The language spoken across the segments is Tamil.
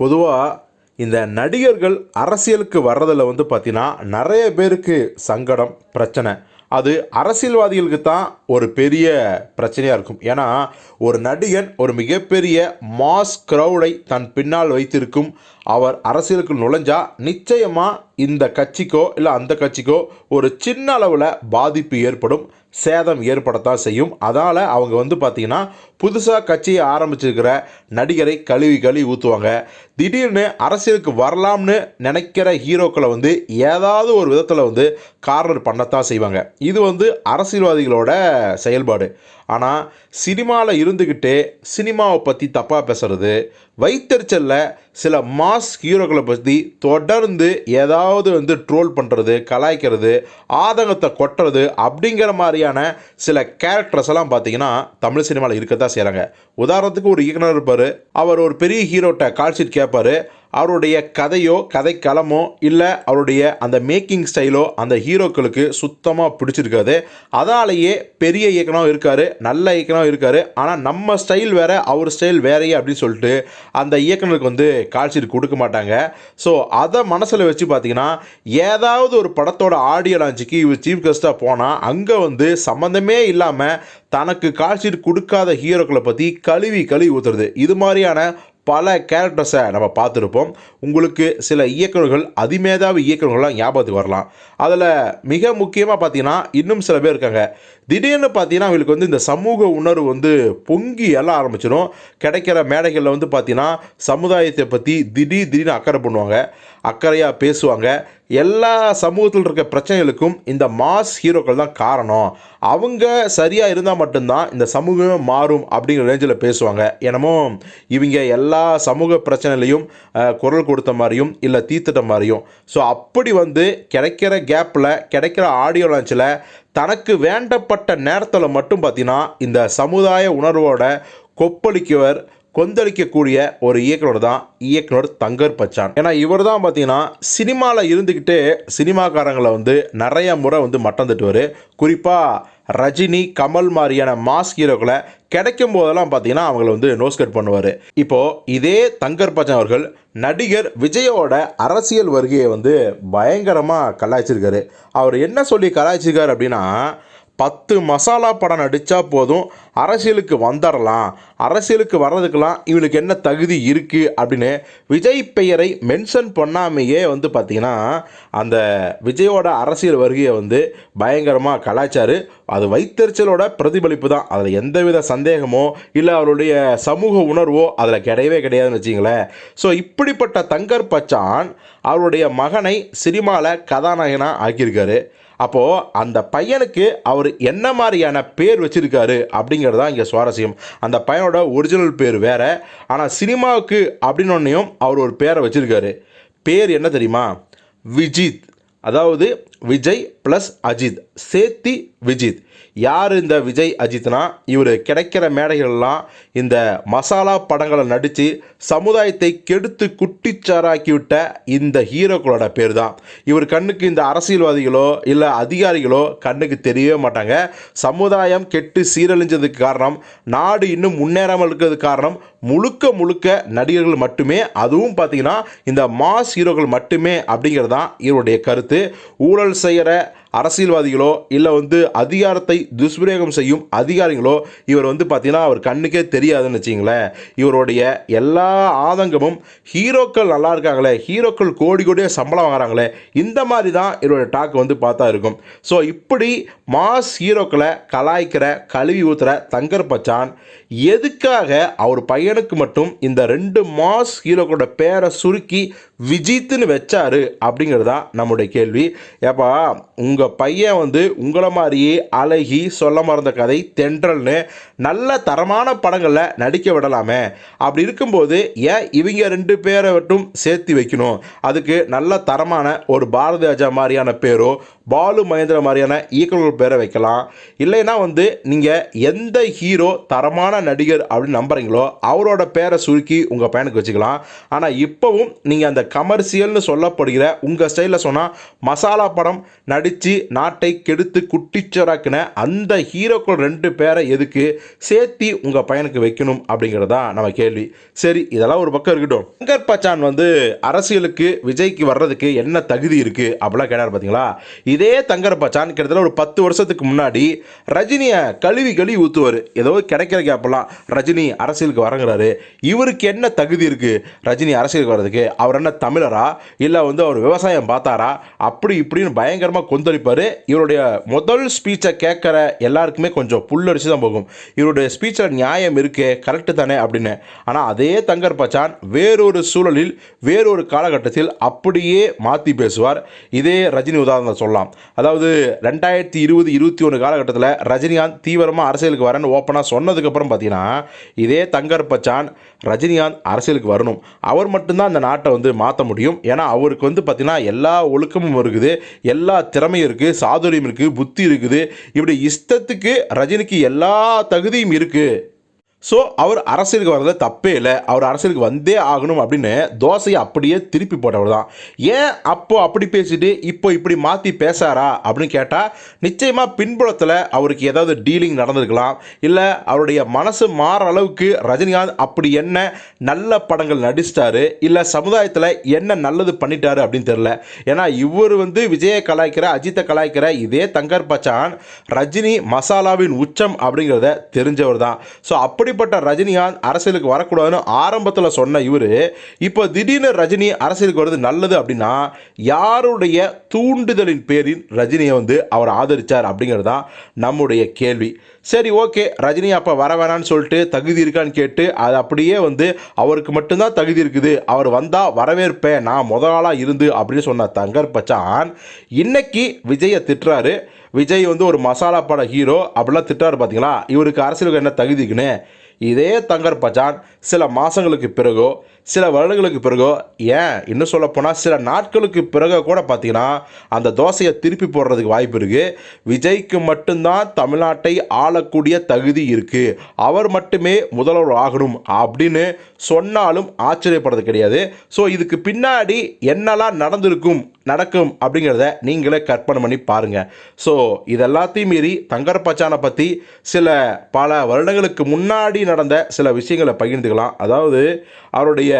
பொதுவாக இந்த நடிகர்கள் அரசியலுக்கு வர்றதில் வந்து பார்த்தீங்கன்னா நிறைய பேருக்கு சங்கடம் பிரச்சனை. அது அரசியல்வாதிகளுக்கு தான் ஒரு பெரிய பிரச்சனையாக இருக்கும். ஏன்னா ஒரு நடிகன் ஒரு மிகப்பெரிய மாஸ் க்ரௌடை தன் பின்னால் வைத்திருக்கும் அவர் அரசியலுக்கு நுழைஞ்சால் நிச்சயமாக இந்த கட்சிக்கோ இல்லை அந்த கட்சிக்கோ ஒரு சின்ன அளவில் பாதிப்பு ஏற்படும் சேதம் ஏற்படத்தான் செய்யும். அதனால் அவங்க வந்து பார்த்திங்கன்னா புதுசாக கட்சியை ஆரம்பிச்சிருக்கிற நடிகரை கழுவி கழுவி ஊற்றுவாங்க திடீர்னு அரசியலுக்கு வரலாம்னு நினைக்கிற ஹீரோக்களை வந்து ஏதாவது ஒரு விதத்தில் வந்து கார்னர் பண்ணத்தான் செய்வாங்க. இது வந்து அரசியல்வாதிகளோட செயல்பாடு. ஆனால் சினிமாவில் இருந்துக்கிட்டே சினிமாவை பற்றி தப்பாக பேசுறது வைத்தறிச்சலில் சில மாஸ் ஹீரோக்களை பற்றி தொடர்ந்து ஏதாவது வந்து ட்ரோல் பண்ணுறது கலாய்க்கிறது ஆதங்கத்தை கொட்டுறது அப்படிங்கிற மாதிரியான சில கேரக்டர்ஸ் எல்லாம் பார்த்தீங்கன்னா தமிழ் சினிமாவில் இருக்கத்தான் செய்கிறாங்க உதாரணத்துக்கு ஒரு இயக்குனர் இருப்பார். அவர் ஒரு பெரிய ஹீரோட்ட கால் ஷீட் கேட்பாரு அவருடைய கதையோ கதைக்களமோ இல்லை அவருடைய அந்த மேக்கிங் ஸ்டைலோ அந்த ஹீரோக்களுக்கு சுத்தமாக பிடிச்சிருக்காது. அதாலேயே பெரிய இயக்குனம் இருக்கார் நல்ல இயக்குனம் இருக்கார். ஆனால் நம்ம ஸ்டைல் வேறு அவர் ஸ்டைல் வேறையே அப்படின்னு சொல்லிட்டு அந்த இயக்குனருக்கு வந்து கால்ஷீட் கொடுக்க மாட்டாங்க. ஸோ அதை மனசில் வச்சு பார்த்தீங்கன்னா ஏதாவது ஒரு படத்தோட ஆடியோ லான்ச்சுக்கு இவர் சீஃப் கெஸ்ட்டாக போனால் அங்கே வந்து சம்மந்தமே இல்லாமல் தனக்கு கால்ஷீட் கொடுக்காத ஹீரோக்களை பற்றி கழுவி கழுவி ஊற்றுறது இது மாதிரியான பல கேரக்டர்ஸை நம்ம பார்த்துருப்போம். உங்களுக்கு சில இயக்குநர்கள் அதிமேதாவி இயக்குநர்கள்லாம் ஞாபகத்துக்கு வரலாம். அதில் மிக முக்கியமாக பார்த்தீங்கன்னா இன்னும் சில பேர் இருக்காங்க. திடீர்னு பார்த்தீங்கன்னா அவங்களுக்கு வந்து இந்த சமூக உணர்வு வந்து பொங்கி எல்லாம் ஆரம்பிச்சிடும். கிடைக்கிற மேடைகளில் வந்து பார்த்தீங்கன்னா சமுதாயத்தை பற்றி திடீர் திடீர்னு அக்கறை பண்ணுவாங்க அக்கறையாக பேசுவாங்க. எல்லா சமூகத்தில் இருக்க பிரச்சனைகளுக்கும் இந்த மாஸ் ஹீரோக்கள் தான் காரணம். அவங்க சரியாக இருந்தால் மட்டும்தான் இந்த சமூகமே மாறும் அப்படிங்கிற ரேஞ்சில் பேசுவாங்க. என்னமோ இவங்க எல்லா சமூக பிரச்சனையிலையும் குரல் கொடுத்த மாதிரியும் இல்லை தீர்த்துட்ட மாதிரியும். ஸோ அப்படி வந்து கிடைக்கிற கேப்பில் கிடைக்கிற ஆடியோ லான்ச்சில் தனக்கு வேண்டப்பட்ட நேரத்தில் மட்டும் பார்த்தீங்கன்னா இந்த சமுதாய உணர்வோட கொப்பளிக்கவர் கொந்தளிக்கக்கூடிய ஒரு இயக்குனர் தான் இயக்குனர் தங்கர் பச்சான். ஏன்னா இவர் தான் பார்த்தீங்கன்னா சினிமாவில் இருந்துக்கிட்டே சினிமாக்காரங்களை வந்து நிறைய முறை வந்து மட்டம் தட்டுவார். குறிப்பாக ரஜினி கமல் மாதிரியான மாஸ் ஹீரோக்களை கிடைக்கும் போதெல்லாம் பார்த்தீங்கன்னா அவங்கள வந்து நோஸ்கட் பண்ணுவார். இப்போது இதே தங்கர் பச்சன் அவர்கள் நடிகர் விஜயோட அரசியல் வருகையை வந்து பயங்கரமாக கலாய்ச்சிருக்காரு. அவர் என்ன சொல்லி கலாய்ச்சிருக்காரு அப்படின்னா பத்து மசாலா படம் நடித்தா போதும் அரசியலுக்கு வந்துடலாம் அரசியலுக்கு வர்றதுக்கெல்லாம் இவனுக்கு என்ன தகுதி இருக்குது அப்படின்னு விஜய் பெயரை மென்ஷன் பண்ணாமையே வந்து பார்த்திங்கன்னா அந்த விஜயோட அரசியல் வருகையை வந்து பயங்கரமாக கலாச்சாரு அது வைத்தறிச்சலோட பிரதிபலிப்பு தான். அதில் எந்தவித சந்தேகமோ இல்லை அவருடைய சமூக உணர்வோ அதில் கிடையவே கிடையாதுன்னு வச்சிங்களேன் ஸோ இப்படிப்பட்ட தங்கர் பச்சான் அவருடைய மகனை சினிமாவில் கதாநாயகனாக ஆக்கியிருக்காரு. அப்போது அந்த பையனுக்கு அவர் என்ன மாதிரியான பேர் வச்சிருக்காரு அப்படிங்கிறது தான் இங்கே சுவாரஸ்யம். அந்த பையனோட ஒரிஜினல் பேர் வேறு. ஆனால் சினிமாவுக்கு அப்படின்னொன்னையும் அவர் ஒரு பேரை வச்சுருக்காரு. பேர் என்ன தெரியுமா? விஜித். அதாவது விஜய் ப்ளஸ் அஜித். சேர்த்தி விஜித். யார் இந்த விஜய் அஜித்னா? இவர் கிடைக்கிற மேடைகள்லாம் இந்த மசாலா படங்களை நடித்து சமுதாயத்தை கெடுத்து குட்டிச்சாராக்கிவிட்ட இந்த ஹீரோக்களோட பேர் தான் இவர் கண்ணுக்கு இந்த அரசியல்வாதிகளோ இல்லை அதிகாரிகளோ கண்ணுக்கு தெரியவே மாட்டாங்க. சமுதாயம் கெட்டு சீரழிஞ்சதுக்கு காரணம் நாடு இன்னும் முன்னேறாமல் இருக்கிறதுக்கு காரணம் முழுக்க முழுக்க நடிகர்கள் மட்டுமே. அதுவும் பார்த்தீங்கன்னா இந்த மாஸ் ஹீரோக்கள் மட்டுமே அப்படிங்கிறது தான் இவருடைய கருத்து. ஊழல் செய்கிற அரசியல்வாதிகளோ இல்லை வந்து அதிகாரத்தை துஷ்பிரயோகம் செய்யும் அதிகாரிகளோ இவர் வந்து பார்த்தீங்கன்னா அவர் கண்ணுக்கே தெரியாதுன்னு வச்சிங்களேன் இவருடைய எல்லா ஆதங்கமும் ஹீரோக்கள் நல்லா இருக்காங்களே ஹீரோக்கள் கோடி கோடியாக சம்பளம் வாங்குறாங்களே இந்த மாதிரி தான் இவருடைய டாக் வந்து பார்த்தா இருக்கும். ஸோ இப்படி மாஸ் ஹீரோக்களை கலாய்க்கிற கழுவி ஊத்துற தங்கர் பச்சான் எதுக்காக அவர் பையனுக்கு மட்டும் இந்த ரெண்டு மாஸ் ஹீரோக்களோட பேரை சுருக்கி விஜித்துன்னு வச்சாரு அப்படிங்கிறது தான் நம்முடைய கேள்வி. ஏப்பா உங்கள் பையன் வந்து உங்களை மாதிரியே அழகி சொல்ல மறந்த கதை தென்றல்னு நல்ல தரமான படங்களில் நடிக்க விடலாமே. அப்படி இருக்கும்போது ஏன் இவங்க ரெண்டு பேரை மட்டும் சேர்த்து வைக்கணும்? அதுக்கு நல்ல தரமான ஒரு பாரதி ராஜா மாதிரியான பேரோ பாலு மகேந்திர மாதிரியான ஈக்குவல் பேரை வைக்கலாம். இல்லைன்னா வந்து நீங்கள் எந்த ஹீரோ தரமான உண்மையான நடிகர் அப்படின்னு நம்புறீங்களோ அவரோட பேரை சுருக்கி உங்கள் பையனுக்கு வச்சுக்கலாம். ஆனால் இப்போவும் நீங்கள் அந்த கமர்ஷியல்னு சொல்லப்படுகிற உங்கள் ஸ்டைலில் சொன்னால் மசாலா படம் நடித்து நாட்டை கெடுத்து குட்டிச்சராக்கின அந்த ஹீரோக்கள் ரெண்டு பேரை எதுக்கு சேர்த்தி உங்கள் பையனுக்கு வைக்கணும் அப்படிங்கிறதுதான் நம்ம கேள்வி. சரி இதெல்லாம் ஒரு பக்கம் இருக்கட்டும். சங்கர் பச்சான் வந்து அரசியலுக்கு விஜய்க்கு வர்றதுக்கு என்ன தகுதி இருக்குது அப்படிலாம் கேட்டார் பார்த்தீங்களா இதே தங்கர் பச்சான் கிட்டத்தட்ட ஒரு பத்து வருஷத்துக்கு முன்னாடி ரஜினியை கழுவி கழுவி ஊற்றுவார் ஏதோ கிடைக்கிற கேப்பெல்லாம் ரஜினி அரசியலுக்கு வரங்கிறாரு. இவருக்கு என்ன தகுதி இருக்குது ரஜினி அரசியலுக்கு வர்றதுக்கு அவர் என்ன தமிழரா? இல்லை வந்து அவர் விவசாயம் பார்த்தாரா? அப்படி இப்படின்னு பயங்கரமாக கொந்தளிப்பார். இவருடைய முதல் ஸ்பீச்சை கேட்குற எல்லாருக்குமே கொஞ்சம் புல்லரிச்சு தான் போகும். இவருடைய ஸ்பீச்சில் நியாயம் இருக்கே கரெக்டு தானே அப்படின்னு. ஆனால் அதே தங்கர் பச்சான் வேறொரு சூழலில் வேறொரு காலகட்டத்தில் அப்படியே மாற்றி பேசுவார். இதே ரஜினி உதாரணம் சொல்லலாம். அதாவது ரெண்டாயிரத்தி இருபது இருபத்தி ஒன்று காலகட்டத்தில் ரஜினிகாந்த் தீவிரமாக அரசியலுக்கு வரேன்னு ஓப்பனாக சொன்னதுக்கப்புறம் பார்த்தீங்கன்னா இதே தங்கர் பச்சான் ரஜினிகாந்த் அரசியலுக்கு வரணும். அவர் மட்டும்தான் அந்த நாட்டை வந்து மாற்ற முடியும். ஏன்னா அவருக்கு வந்து பார்த்தீங்கன்னா எல்லா ஒழுக்கமும் இருக்குது. எல்லா திறமையும் இருக்குது. சாதுரியம் இருக்குது. புத்தி இருக்குது. இப்படி இஷ்டத்துக்கு ரஜினிக்கு எல்லா தகுதியும் இருக்குது ஸோ அவர் அரசியலுக்கு வர்றதுல தப்பே இல்லை. அவர் அரசியலுக்கு வந்தே ஆகணும் அப்படின்னு தோசையை அப்படியே திருப்பி போட்டவர் தான். ஏன் அப்போது அப்படி பேசிட்டு இப்போ இப்படி மாற்றி பேசாரா அப்படின்னு கேட்டால் நிச்சயமாக பின்புலத்தில் அவருக்கு ஏதாவது டீலிங் நடந்திருக்கலாம். இல்லை அவருடைய மனசு மாற அளவுக்கு ரஜினிகாந்த் அப்படி என்ன நல்ல படங்கள் நடிச்சிட்டாரு இல்லை சமுதாயத்தில் என்ன நல்லது பண்ணிட்டாரு அப்படின்னு தெரில ஏன்னா இவர் வந்து விஜயை கலாய்க்கிற அஜித்தை கலாய்க்கிற இதே தங்கர் பச்சான் ரஜினி மசாலாவின் உச்சம் அப்படிங்கிறத தெரிஞ்சவர் தான். ஸோ அப்படி அப்படிப்பட்ட ரஜினிகாந்த் அரசியலுக்கு வரக்கூடாதுன்னு ஆரம்பத்தில் சொன்ன இவர் இப்போ திடீர்னு ரஜினி அரசியலுக்கு வருது நல்லது அப்படின்னா யாருடைய தூண்டுதலின் பேரில் ரஜினியை வந்து அவர் ஆதரித்தார் அப்படிங்கிறது தான் நம்முடைய கேள்வி. சரி ஓகே ரஜினி அப்போ வர வேணான்னு சொல்லிட்டு தகுதி இருக்கான்னு கேட்டு அது அப்படியே வந்து அவருக்கு மட்டும்தான் தகுதி இருக்குது. அவர் வந்தால் வரவேற்பேன் நான் முத ஆளாக இருந்து அப்படின்னு சொன்ன தங்கர் பச்சான் இன்னைக்கு விஜயை திட்டுறாரு. விஜய் வந்து ஒரு மசாலா பட ஹீரோ அப்படிலாம் திட்டாரு பார்த்தீங்களா இவருக்கு அரசியலுக்கு என்ன தகுதிக்குன்னு? இதே தங்கர் பச்சான் சில மாதங்களுக்கு பிறகோ சில வருடங்களுக்கு பிறகோ ஏன்? இன்னும் சொல்லப்போனால் சில நாட்களுக்கு பிறகு கூட பார்த்தீங்கன்னா அந்த தோசையை திருப்பி போடுறதுக்கு வாய்ப்பு இருக்குது விஜய்க்கு மட்டும்தான் தமிழ்நாட்டை ஆளக்கூடிய தகுதி இருக்குது அவர் மட்டுமே முதல்வர் ஆகணும் அப்படின்னு சொன்னாலும் ஆச்சரியப்படுறது கிடையாது. ஸோ இதுக்கு பின்னாடி என்னெல்லாம் நடந்திருக்கும் நடக்கும் அப்படிங்கிறத நீங்களே கற்பனை பண்ணி பாருங்கள் ஸோ இதெல்லாத்தையும் மீறி தங்கர் பச்சானை பற்றி சில பல வருடங்களுக்கு முன்னாடி நடந்த சில விஷயங்களை பகிர்ந்துக்கலாம். அதாவது அவருடைய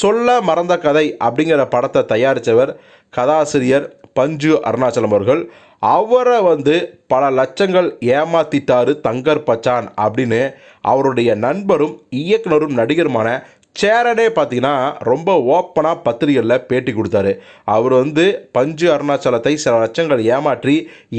சொல்ல மறந்த கதை அப்படிங்கிற படத்தை தயாரித்தவர் கதாசிரியர் பஞ்சு அருணாச்சலம் அவர்கள். அவரை வந்து பல லட்சங்கள் ஏமாத்திட்டாரு தங்கர் பச்சான் அப்படின்னு அவருடைய நண்பரும் இயக்குனரும் நடிகருமான சேரனே பார்த்தீங்கன்னா ரொம்ப ஓப்பனாக பத்திரிகையில் பேட்டி கொடுத்தாரு. அவர் வந்து பஞ்சு அருணாச்சலத்தை சில லட்சங்கள் ஏமாற்றி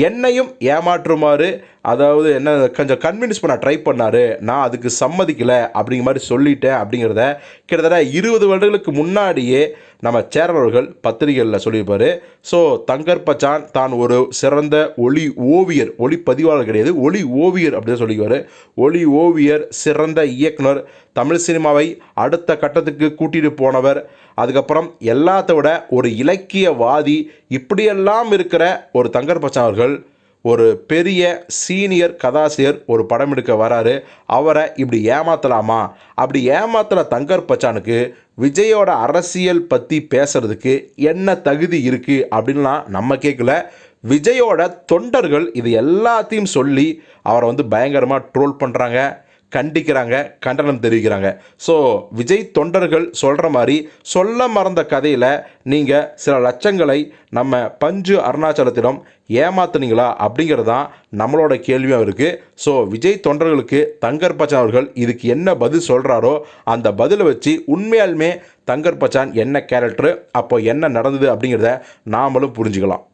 என்னையும் ஏமாற்றுமாறு அதாவது என்ன கொஞ்சம் கன்வின்ஸ் பண்ண ட்ரை பண்ணார். நான் அதுக்கு சம்மதிக்கலை அப்படிங்கிற மாதிரி சொல்லிட்டேன் அப்படிங்கிறத கிட்டத்தட்ட இருபது வருடங்களுக்கு முன்னாடியே நம்ம சேரவர்கள் பத்திரிகைகளில் சொல்லியிருப்பார். ஸோ தங்கர் பச்சான் தான் ஒரு சிறந்த ஒளி ஓவியர் ஒளி பதிவாளர் கிடையாது ஒளி ஓவியர் அப்படின்னு சொல்லிக்குவார். ஒளி ஓவியர் சிறந்த இயக்குனர் தமிழ் சினிமாவை அடுத்த கட்டத்துக்கு கூட்டிகிட்டு போனவர். அதுக்கப்புறம் எல்லாத்த விட ஒரு இலக்கியவாதி இப்படியெல்லாம் இருக்கிற ஒரு தங்கர் பச்சான் அவர்கள் ஒரு பெரிய சீனியர் கதாசிரியர் ஒரு படம் எடுக்க வராரு. அவரை இப்படி ஏமாத்தலாமா? அப்படி ஏமாத்துகிற தங்கர் பச்சானுக்கு விஜயோட அரசியல் பற்றி பேசுறதுக்கு என்ன தகுதி இருக்குது அப்படின்லாம் நம்ம கேட்கல விஜயோட தொண்டர்கள் இது எல்லாத்தையும் சொல்லி அவரை வந்து பயங்கரமாக ட்ரோல் பண்ணுறாங்க கண்டிக்கிறாங்க கண்டனம் தெரிவிக்கிறாங்க. ஸோ விஜய் தொண்டர்கள் சொல்கிற மாதிரி சொல்ல மறந்த கதையில் நீங்கள் சில லட்சங்களை நம்ம பஞ்சு அருணாச்சலத்திடம் ஏமாத்துனீங்களா அப்படிங்கிறது தான் நம்மளோட கேள்வியும் இருக்குது ஸோ விஜய் தொண்டர்களுக்கு தங்கர் பச்சான் அவர்கள் இதுக்கு என்ன பதில் சொல்கிறாரோ அந்த பதிலை வச்சு உண்மையாலுமே தங்கர் பச்சான் என்ன கேரக்டரு அப்போ என்ன நடந்தது அப்படிங்கிறத நாமளும் புரிஞ்சுக்கலாம்.